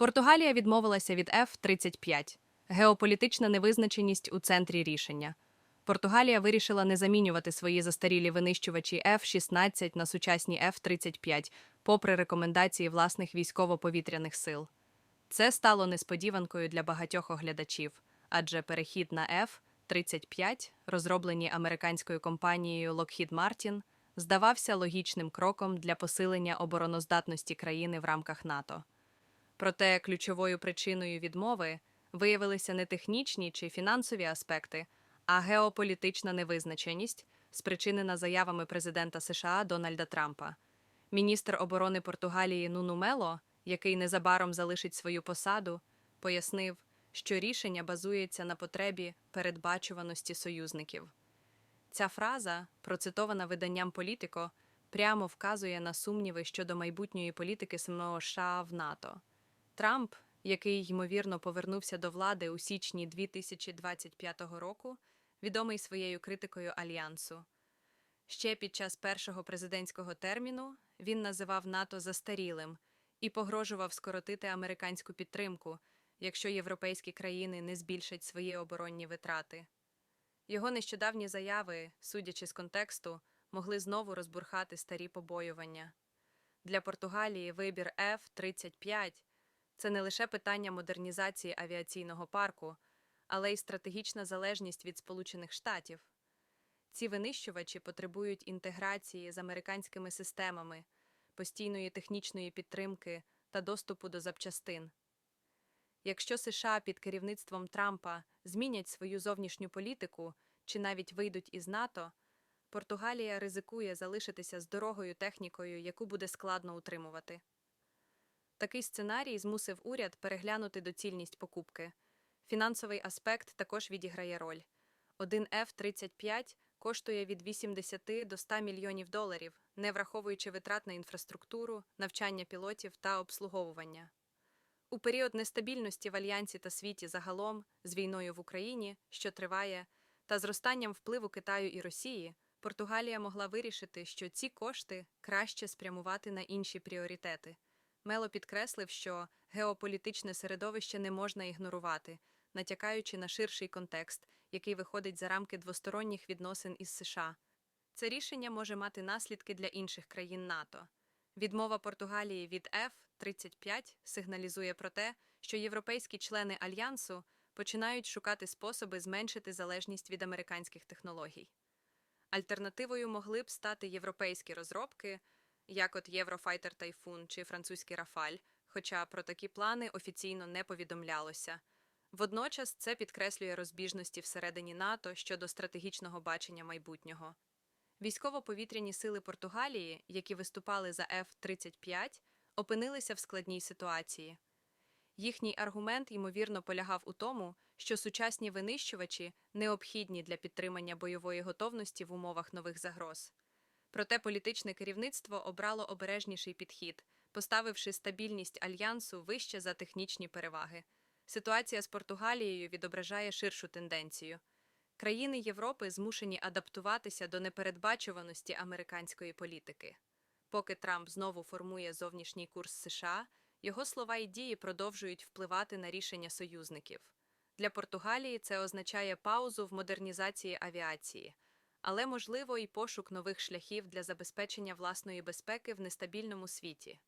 Португалія відмовилася від F-35. Геополітична невизначеність у центрі рішення. Португалія вирішила не замінювати свої застарілі винищувачі F-16 на сучасні F-35, попри рекомендації власних військово-повітряних сил. Це стало несподіванкою для багатьох оглядачів, адже перехід на F-35, розроблені американською компанією Lockheed Martin, здавався логічним кроком для посилення обороноздатності країни в рамках НАТО. Проте ключовою причиною відмови виявилися не технічні чи фінансові аспекти, а геополітична невизначеність, спричинена заявами президента США Дональда Трампа. Міністр оборони Португалії Нуну Мело, який незабаром залишить свою посаду, пояснив, що рішення базується на потребі передбачуваності союзників. Ця фраза, процитована виданням Політико, прямо вказує на сумніви щодо майбутньої політики самого США в НАТО. Трамп, який ймовірно повернувся до влади у січні 2025 року, відомий своєю критикою альянсу. Ще під час першого президентського терміну він називав НАТО застарілим і погрожував скоротити американську підтримку, якщо європейські країни не збільшать свої оборонні витрати. Його нещодавні заяви, судячи з контексту, могли знову розбурхати старі побоювання. Для Португалії вибір F-35 – це не лише питання модернізації авіаційного парку, але й стратегічна залежність від Сполучених Штатів. Ці винищувачі потребують інтеграції з американськими системами, постійної технічної підтримки та доступу до запчастин. Якщо США під керівництвом Трампа змінять свою зовнішню політику чи навіть вийдуть із НАТО, Португалія ризикує залишитися з дорогою технікою, яку буде складно утримувати. Такий сценарій змусив уряд переглянути доцільність покупки. Фінансовий аспект також відіграє роль. Один F-35 коштує від 80 до 100 мільйонів доларів, не враховуючи витрат на інфраструктуру, навчання пілотів та обслуговування. У період нестабільності в Альянсі та світі загалом, з війною в Україні, що триває, та зростанням впливу Китаю і Росії, Португалія могла вирішити, що ці кошти краще спрямувати на інші пріоритети. Мело підкреслив, що геополітичне середовище не можна ігнорувати, натякаючи на ширший контекст, який виходить за рамки двосторонніх відносин із США. Це рішення може мати наслідки для інших країн НАТО. Відмова Португалії від F-35 сигналізує про те, що європейські члени альянсу починають шукати способи зменшити залежність від американських технологій. Альтернативою могли б стати європейські розробки, як от Єврофайтер Тайфун чи французький Рафаль, хоча про такі плани офіційно не повідомлялося. Водночас це підкреслює розбіжності всередині НАТО щодо стратегічного бачення майбутнього. Військово-повітряні сили Португалії, які виступали за F-35, опинилися в складній ситуації. Їхній аргумент, ймовірно, полягав у тому, що сучасні винищувачі необхідні для підтримання бойової готовності в умовах нових загроз. Проте політичне керівництво обрало обережніший підхід, поставивши стабільність альянсу вище за технічні переваги. Ситуація з Португалією відображає ширшу тенденцію. Країни Європи змушені адаптуватися до непередбачуваності американської політики. Поки Трамп знову формує зовнішній курс США, його слова і дії продовжують впливати на рішення союзників. Для Португалії це означає паузу в модернізації авіації, але можливо і пошук нових шляхів для забезпечення власної безпеки в нестабільному світі.